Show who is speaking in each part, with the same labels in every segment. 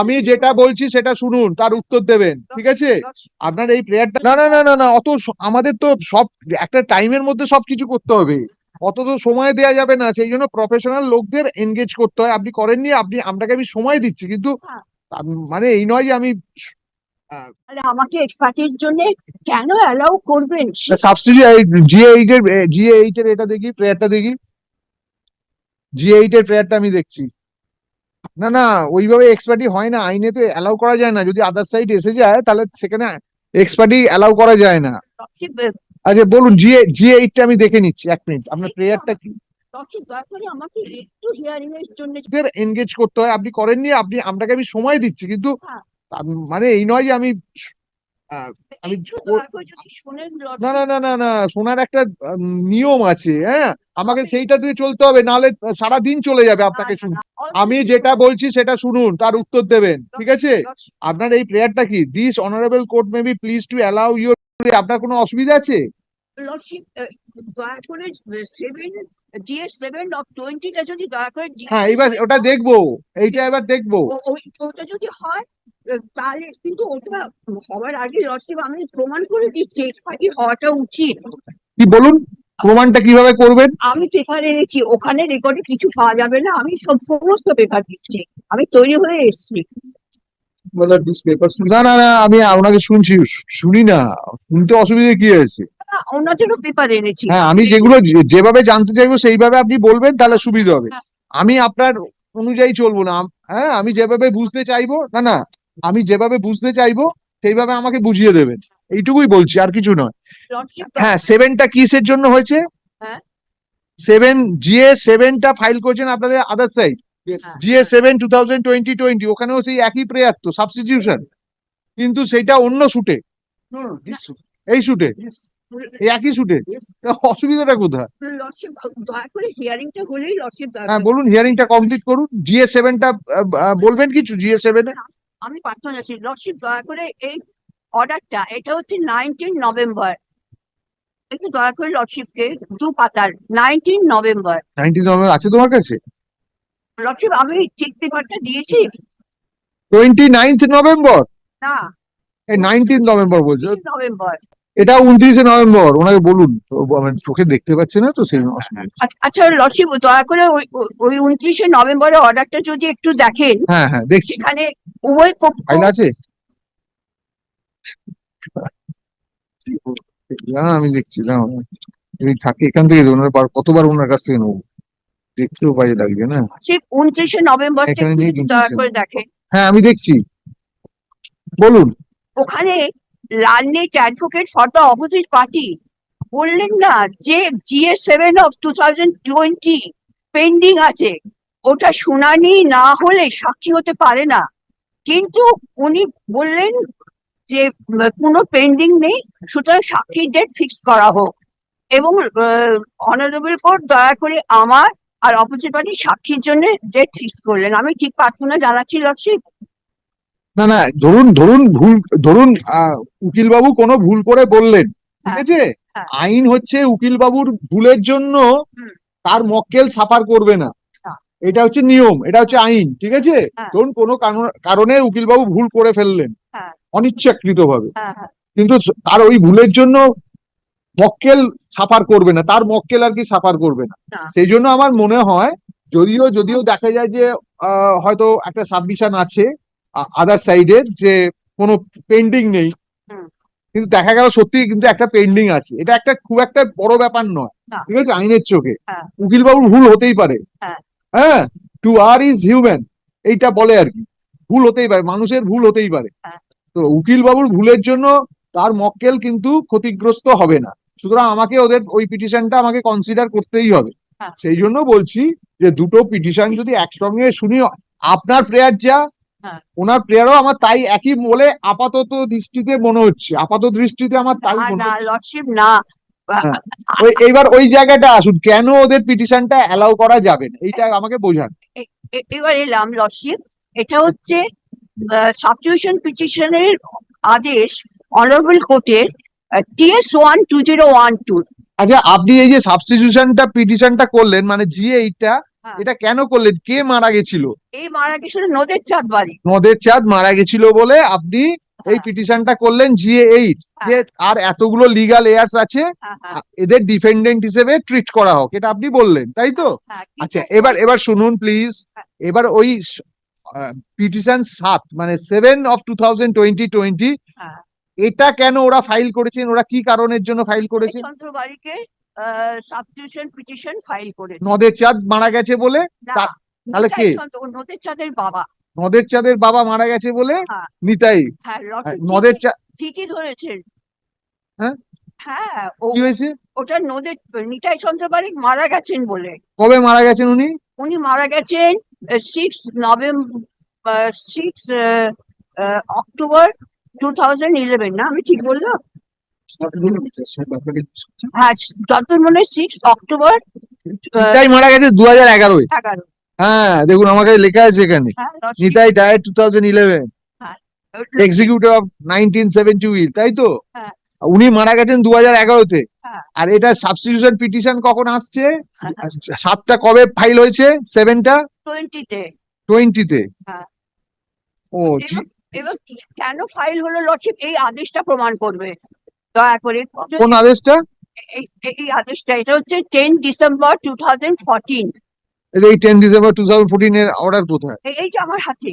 Speaker 1: আমি যেটা বলছি সেটা শুনুন তার উত্তর দেবেন ঠিক আছে? আপনার এই প্রেয়ারটা না না না না না অত আমাদের তো সব একটা টাইমের মধ্যে সবকিছু করতে হবে। অত তো সময় দেওয়া যাবে না সেই জন্য প্রফেশনাল লোকদের এনগেজ করতে হয়। আপনি করেননি আপনি আপনাকে আমি সময় দিচ্ছি কিন্তু
Speaker 2: হ্যাঁ।
Speaker 1: মানে এই নয় যে আমি
Speaker 2: আমাকে এক্সপার্টির জন্য কেন অ্যালাউ করবেন?
Speaker 1: সাবসিডি জিএ এইট এর জিএ এইট এর এটা দেখি প্রেয়ারটা দেখি। জিএ এইট এর প্রেয়ারটা আমি দেখছি। না না ওইভাবে এক্সপার্টি হয় না। আইনে তো অ্যালাউ করা যায় না। যদি আদার সাইড এসে যায় তাহলে সেখানে এক্সপার্টি অ্যালাউ করা যায় না। আচ্ছা বলুন জি জি এইটটা আমি দেখে নিচ্ছি এক মিনিট আপনার প্রেয়ারটা কি এনগেজ করতে হয়। আপনি করেননি আপনি আপনাকে আমি সময় দিচ্ছি কিন্তু
Speaker 2: হ্যাঁ।
Speaker 1: মানে এই নয় যে আমি আমি না না না না না শোনার একটা নিয়ম আছে হ্যাঁ? আমাকে সেইটা দিয়ে চলতে হবে নাহলে সারা দিন চলে যাবে আপনাকে শুন আমি যেটা বলছি সেটা শুনুন তার উত্তর দেবেন ঠিক আছে? আপনার এই প্রেয়ারটা কি? This honourable court may be please to allow your আপনার কোনো অসুবিধা আছে?
Speaker 2: লর্ডশিপ দয়া করে সেভেন জিএস সেভেন অফ টোয়েন্টিটা যদি দয়া করে
Speaker 1: হ্যাঁ এবার ওটা দেখব এইটা এবার দেখব।
Speaker 2: ওটা যদি হয় তাহলে কিন্তু ওটা হওয়ার আগে লর্ডশিপ আমি প্রমাণ করে দিচ্ছি এক্সপার্টি হওয়াটা উচিত।
Speaker 1: কি বলুন প্রমাণটা কীভাবে করবেন?
Speaker 2: আমি পেপার এনেছি ওখানে রেকর্ডে কিছু পাওয়া যাবে না আমি সব সমস্ত পেপার দিচ্ছি আমি তৈরি হয়ে এসেছি।
Speaker 1: না না না আমি আপনাকে শুনছি শুনি না শুনতে অসুবিধা কি আছে
Speaker 2: না, ওনাদেরও পেপার এনেছি।
Speaker 1: হ্যাঁ আমি যেগুলো যেভাবে জানতে চাইব সেইভাবে আপনি বলবেন তাহলে সুবিধা হবে।
Speaker 2: হ্যাঁ।
Speaker 1: আমি আপনার অনুযায়ী চলবো না হ্যাঁ আমি যেভাবে বুঝতে চাইব না না আমি যেভাবে বুঝতে চাইব সেইভাবে আমাকে বুঝিয়ে দেবেন। এইটুকুই বলছি আর কিছু নয়। হ্যাঁ সেভেনটা কিসের জন্য হয়েছে?
Speaker 2: হ্যাঁ।
Speaker 1: সেভেন জিএ সেভেনটা ফাইল করেছেন আপনাদের other side. GA seven two thousand twenty twenty ওখানেও সেই একই প্রেয়ার তো সাবস্টিটিউশন কিন্তু সেটা অন্য শুটে এই শুটে এই একই শুটে অসুবিধাটা কোথায়? হ্যাঁ বলুন হিয়ারিংটা কমপ্লিট করুন। জিএ সেভেনটা বলবেন কিছু? জিএ সেভেনে
Speaker 2: আমি প্রার্থনা আছি লর্ডশিপ দয়া করে এই অর্ডারটা এটা হচ্ছে নাইনটিন নভেম্বর একটু দয়া করে লর্ডশিপকে দু পাতার নাইনটিন নভেম্বর
Speaker 1: নাইনটিন নভেম্বর আছে তোমার কাছে?
Speaker 2: লর্ডশিপ আমি চেক পেপারটা দিয়েছি।
Speaker 1: টোয়েন্টি নাইনথ নভেম্বর
Speaker 2: না।
Speaker 1: এই নাইনটিন নভেম্বর বলছো?
Speaker 2: নভেম্বর
Speaker 1: এটা উনত্রিশে নভেম্বর ওনাকে বলুন। চোখে দেখতে পাচ্ছে না তো সেই জন্য
Speaker 2: আচ্ছা লর্ডশিপ দয়া করে ওই উনত্রিশে নভেম্বরের অর্ডারটা যদি একটু দেখেন।
Speaker 1: হ্যাঁ হ্যাঁ দেখছি।
Speaker 2: সেখানে উভয় পক্ষ
Speaker 1: ফাইল আছে? না আমি দেখছি না যদি থাকে এখান থেকে ওনার বার- কতবার ওনার কাছ থেকে নেব? দেখতেও কাজে লাগবে না?
Speaker 2: ঠিক উনত্রিশে নভেম্বর
Speaker 1: এখানে
Speaker 2: দয়া করে দেখেন।
Speaker 1: হ্যাঁ আমি দেখছি। বলুন।
Speaker 2: ওখানে লালনেট advocate for the opposite party বললেন না, যে GS seven of two thousand twenty pending আছে, ওটা শুনানি না হলে সাক্ষী হতে পারে না। কিন্তু উনি বললেন যে কোনো পেন্ডিং নেই, সুতরাং সাক্ষীর ডেট ফিক্স করা হোক। এবং অনারেবল কোর্ট দয়া করে আমার আর অপোজিট পার্টি সাক্ষীর জন্য ডেট ফিক্স করলেন। আমি ঠিক প্রার্থনা জানাচ্ছি লক্ষ্মী
Speaker 1: না না ধরুন ধরুন ভুল ধরুন আহ, উকিল বাবু কোনো ভুল করে বললেন ঠিক
Speaker 2: হ্যাঁ,
Speaker 1: আছে
Speaker 2: হ্যাঁ।
Speaker 1: আইন হচ্ছে উকিল বাবুর ভুলের জন্য তার মক্কেল সাফার করবে না
Speaker 2: হ্যাঁ।
Speaker 1: এটা হচ্ছে নিয়ম এটা হচ্ছে আইন ঠিক আছে
Speaker 2: হ্যাঁ।
Speaker 1: ধরুন কোনো কারণে উকিল বাবু ভুল করে ফেললেন
Speaker 2: হ্যাঁ।
Speaker 1: অনিচ্ছাকৃত ভাবে
Speaker 2: হ্যাঁ হ্যাঁ
Speaker 1: কিন্তু তার ওই ভুলের জন্য মক্কেল সাফার করবে না তার মক্কেল আর কি সাফার করবে না
Speaker 2: না।
Speaker 1: সেই জন্য আমার মনে হয় যদিও যদিও দেখা যায় যে আহ, হয়তো একটা সাবমিশন আছে আদার সাইডের যে কোনো পেন্ডিং নেই। কিন্তু দেখা গেল সত্যি কিন্তু একটা পেন্ডিং আছে। এটা একটা খুব একটা বড় ব্যাপার নয়। ঠিক আছে? আইনের চোখে।
Speaker 2: হ্যাঁ।
Speaker 1: উকিল বাবুর ভুল হতেই পারে।
Speaker 2: হ্যাঁ।
Speaker 1: টু আর ইজ হিউম্যান এইটা বলে আর কি। ভুল হতেই পারে। মানুষের ভুল হতেই পারে।
Speaker 2: হ্যাঁ।
Speaker 1: তো উকিল বাবুর ভুলের জন্য তার মক্কেল কিন্তু ক্ষতিগ্রস্ত হবে না। সুতরাং আমাকে ওদের ওই পিটিশনটা আমাকে কনসিডার করতেই হবে।
Speaker 2: হ্যাঁ।
Speaker 1: সেই জন্য বলছি যে দুটো পিটিশন যদি একসঙ্গে শুনি আপনার প্রেয়ার যা। ওনার প্রেয়ারও আমার তাই একই বলে আপাতত দৃষ্টিতে মনে হচ্ছে। আপাত দৃষ্টিতে আমার তাই মনে হচ্ছে।
Speaker 2: লর্ডশিপ না।
Speaker 1: হ্যাঁ। ওই এইবার ওই জায়গাটা আসুন। কেন ওদের পিটিশনটা অ্যালাউ করা যাবে না? এইটা আমাকে বোঝান।
Speaker 2: এবার এলাম লর্ডশিপ। এটা হচ্ছে সাবস্টিটিউশন পিটিশনের আদেশ অনারেবল কোর্টের TS one two zero one two
Speaker 1: আচ্ছা আপনি এই যে সাবস্টিটিউশনটা পিটিশনটা করলেন মানে জি এইটা
Speaker 2: হ্যাঁ।
Speaker 1: এটা কেন করলেন? কে মারা গেছিল?
Speaker 2: এই মারা গেছিল? নদের চাঁদ বাড়ি।
Speaker 1: নদের চাঁদ মারা গেছিল বলে আপনি এই
Speaker 2: হ্যাঁ।
Speaker 1: পিটিশনটা করলেন জিএ এইট যে
Speaker 2: হ্যাঁ।
Speaker 1: আর এতগুলো লিগাল এয়ার্স আছে
Speaker 2: হ্যাঁ, হ্যাঁ,
Speaker 1: এদের ডিফেন্ডেন্ট হিসেবে ট্রিট করা হোক এটা আপনি বললেন তাই তো?
Speaker 2: হ্যাঁ,
Speaker 1: আচ্ছা এবার এবার শুনুন প্লিজ
Speaker 2: হ্যাঁ।
Speaker 1: এবার ওই পিটিশন সাত মানে seven of two thousand twenty twenty
Speaker 2: হ্যাঁ।
Speaker 1: এটা কেন ওরা ফাইল করেছেন? ওরা কি কারণের জন্য ফাইল করেছে
Speaker 2: সাবস্টিটিউশন পিটিশন ফাইল করে
Speaker 1: নদের চাঁদ মারা গেছে বলে? তাহলে কে?
Speaker 2: নদের চাঁদের বাবা।
Speaker 1: নদের চাঁদের বাবা মারা গেছে বলে?
Speaker 2: হ্যাঁ।
Speaker 1: নিতাই।
Speaker 2: হ্যাঁ
Speaker 1: নদের চাঁদ
Speaker 2: ঠিকই ধরেছেন।
Speaker 1: হ্যাঁ?
Speaker 2: হ্যাঁ ও
Speaker 1: কি হয়েছে?
Speaker 2: ওটা নদের নিতাই চন্দ্র বারিক মারা গেছেন বলে।
Speaker 1: কবে মারা গেছেন উনি?
Speaker 2: উনি মারা গেছেন six November six October two thousand eleven না আমি ঠিক বললাম? হ্যাঁ যত মনে হয় সিক্স অক্টোবর
Speaker 1: নিতাই মারা গেছে দু হাজার এগারোয়।
Speaker 2: এগারো।
Speaker 1: হ্যাঁ দেখুন আমার কাছে লেখা আছে এখানে। Nitai died two thousand eleven. Executive of nineteen seventy will তাই তো। উনি মারা গেছেন দু হাজার এগারোতে।
Speaker 2: হ্যাঁ।
Speaker 1: আর এটা সাবস্টিটিউশন পিটিশন কখন আসছে?
Speaker 2: হ্যাঁ।
Speaker 1: সাতটা কবে ফাইল হয়েছে? সেভেনটা
Speaker 2: টোয়েন্টিতে
Speaker 1: টোয়েন্টিতে। ও
Speaker 2: এবার কেন ফাইল হলো লর্ডশিপ এই আদেশটা প্রমাণ করবে। দয়া করে
Speaker 1: কোন আদেশটা?
Speaker 2: এই আদেশটা এটা হচ্ছে ten December two thousand fourteen.
Speaker 1: এই ten December two thousand fourteen এর অর্ডার কোথায়?
Speaker 2: এই যে আমার হাতে।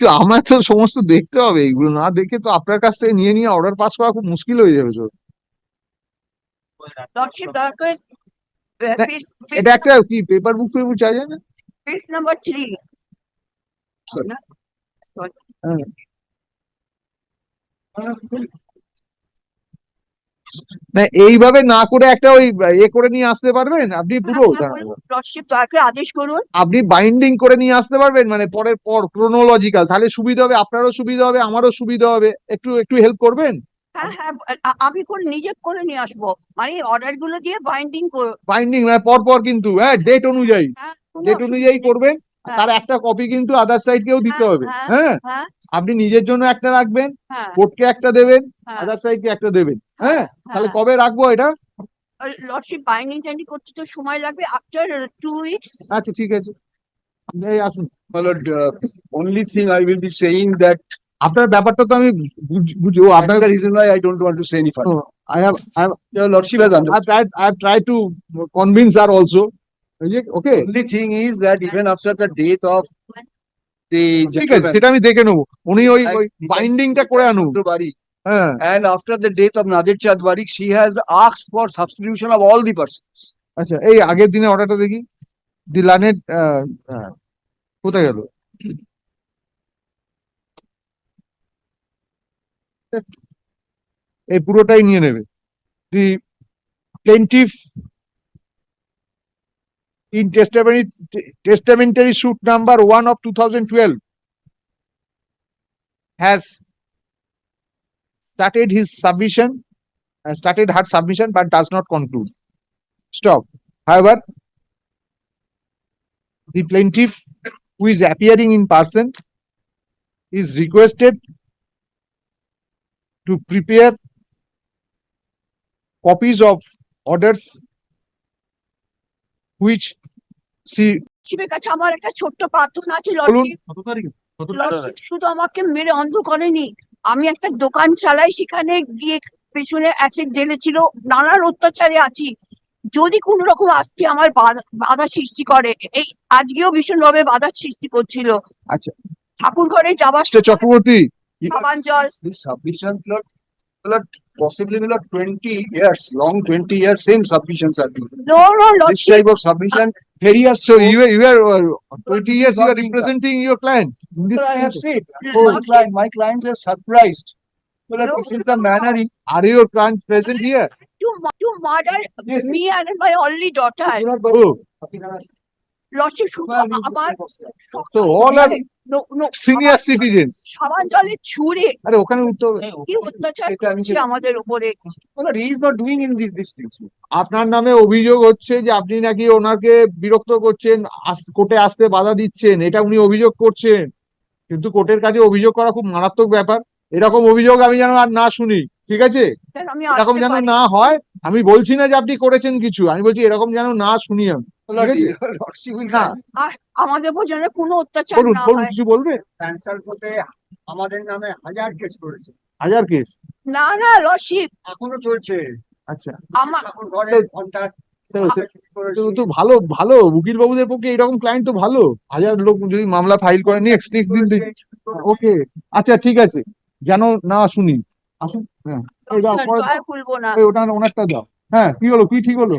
Speaker 1: তো আমার তো সমস্ত দেখতে হবে এগুলো না দেখে তো আপনার কাছ থেকে নিয়ে নিয়ে অর্ডার পাস করা খুব মুশকিল হয়ে যাবে তো। এটা একটা কি পেপার বুক পেপার চাই না
Speaker 2: পেজ নাম্বার থ্রি
Speaker 1: না এইভাবে না করে একটা ওই এ করে নিয়ে আসতে পারবেন? আপনি পুরো
Speaker 2: লর্ডশিপ দয়া করে আদেশ করুন।
Speaker 1: আপনি বাইন্ডিং করে নিয়ে আসতে পারবেন? মানে পরের পর ক্রোনোলজিক্যাল তাহলে সুবিধা হবে আপনারও সুবিধা হবে আমারও সুবিধা হবে। একটু একটু হেল্প করবেন?
Speaker 2: হ্যাঁ হ্যাঁ আমি করে নিজে করে নিয়ে আসব। মানে অর্ডারগুলো দিয়ে বাইন্ডিং
Speaker 1: বাইন্ডিং মানে পর পর কিন্তু হ্যাঁ ডেট অনুযায়ী।
Speaker 2: হ্যাঁ
Speaker 1: ডেট অনুযায়ী করবেন।
Speaker 2: হ্যাঁ।
Speaker 1: তার একটা কপি কিন্তু আদার সাইড কেও দিতে
Speaker 2: হ্যাঁ,
Speaker 1: হবে
Speaker 2: হ্যাঁ,
Speaker 1: হ্যাঁ?
Speaker 2: হ্যাঁ।
Speaker 1: আপনি নিজের জন্য একটা রাখবেন
Speaker 2: হ্যাঁ।
Speaker 1: কোর্টকে একটা দেবেন
Speaker 2: হ্যাঁ।
Speaker 1: আদার সাইড কে একটা দেবেন হ্যাঁ তাহলে
Speaker 2: হ্যাঁ।
Speaker 1: কবে রাখব এটা?
Speaker 2: লর্ডশিপ বাইন্ডিং টাইন্ডিং করতে তো সময় লাগবে আফটার টু উইকস
Speaker 1: আচ্ছা ঠিক আছে। এই আসুন।
Speaker 3: My only thing thing I will be saying
Speaker 1: আপনার ব্যাপারটা তো আমি বুঝ- বুঝি ও আপনার
Speaker 3: why I don't want to say any further.
Speaker 1: I have I
Speaker 3: Your lordship has understood.
Speaker 1: I've tried, I've tried to convince her also. Okay,
Speaker 3: Only thing is that even after the death of the
Speaker 1: ঠিক আছে সেটা আমি দেখে নেব উনি ওই বাইন্ডিংটা করে আনুন
Speaker 3: Bari,
Speaker 1: হ্যাঁ
Speaker 3: and after the death of Nadir Chand Barik, she has asked for substitution of all the persons.
Speaker 1: আচ্ছা এই আগের দিনে অর্ডারটা দেখি দি লানেট কোথায় গেল এই পুরোটাই নিয়ে নেবে দি প্লেন্টিফ in testamentary testamentary suit number one of two thousand twelve has started his submission, uh, started her submission but does not conclude. Stop. However, the plaintiff who is appearing in person is requested to prepare copies of orders which
Speaker 2: শিবের কাছে আমার একটা ছোট্ট প্রার্থনা আছে শুধু আমাকে মেরে অন্ধ করেনি। আমি একটা দোকান চালাই সেখানে গিয়ে পেছনে অ্যাসিড ঢেলেছিল নানান অত্যাচারে আছি। যদি কোন রকম আজকে আমার বাধা- বাধা সৃষ্টি করে এই আজকেও ভীষণভাবে বাধা সৃষ্টি করছিল।
Speaker 1: আচ্ছা।
Speaker 2: ঠাকুর ঘরে যাবার Sabanjal.
Speaker 3: possibly will the 20 years, long 20 years, same submissions are being.
Speaker 2: No, no,
Speaker 3: no.
Speaker 2: This
Speaker 3: type of submission, various.
Speaker 1: So you are, you are uh,
Speaker 3: 20
Speaker 1: years, you are representing your client. This
Speaker 3: I have said.
Speaker 2: Oh,
Speaker 3: client, my clients are surprised. Well,
Speaker 2: no,
Speaker 3: this is the manner. In,
Speaker 1: are your clients present here?
Speaker 2: To, to murder
Speaker 3: yes.
Speaker 2: me and my only daughter.
Speaker 1: Oh.
Speaker 2: oh lordship শুধু আমার
Speaker 1: so all
Speaker 2: no no
Speaker 1: senior citizens.
Speaker 2: সাবান জলে ছুঁড়ে।
Speaker 1: আরে ওখানে উত্তর
Speaker 2: কি অত্যাচার করছে আমাদের উপরে?
Speaker 3: He is not doing in these, these things.
Speaker 1: আপনার নামে অভিযোগ হচ্ছে যে আপনি নাকি ওনাকে বিরক্ত করছেন কোর্টে আসতে বাধা দিচ্ছেন এটা উনি অভিযোগ করছেন। কিন্তু কোর্টের কাছে অভিযোগ করা খুব মারাত্মক ব্যাপার। এরকম অভিযোগ আমি যেন আর না শুনি ঠিক আছে?
Speaker 2: আমি
Speaker 1: এরকম যেন না হয় আমি বলছি না যে আপনি করেছেন কিছু আমি বলছি এরকম যেন না শুনি আমি।
Speaker 2: আমাদের কোনো অত্যাচার না হয়।
Speaker 1: কিছু বলবে?
Speaker 3: ক্যান্সার কোর্টে আমাদের নামে হাজার কেস করেছে।
Speaker 1: হাজার কেস
Speaker 2: না না
Speaker 3: এখনও চলছে।
Speaker 1: আচ্ছা।
Speaker 2: আমার
Speaker 3: এখন ঘরে ঘণ্টা
Speaker 1: তো ভালো ভালো। উকিল বাবুদের পক্ষে এরকম ক্লায়েন্ট তো ভালো। হাজার লোক যদি মামলা ফাইল করে নেক্সট নেক্সট দিন ওকে। আচ্ছা ঠিক আছে। যেন না শুনি। আসুন। হ্যাঁ। ওটা ওনারটা দাও। হ্যাঁ কি হলো? কি ঠিক হলো?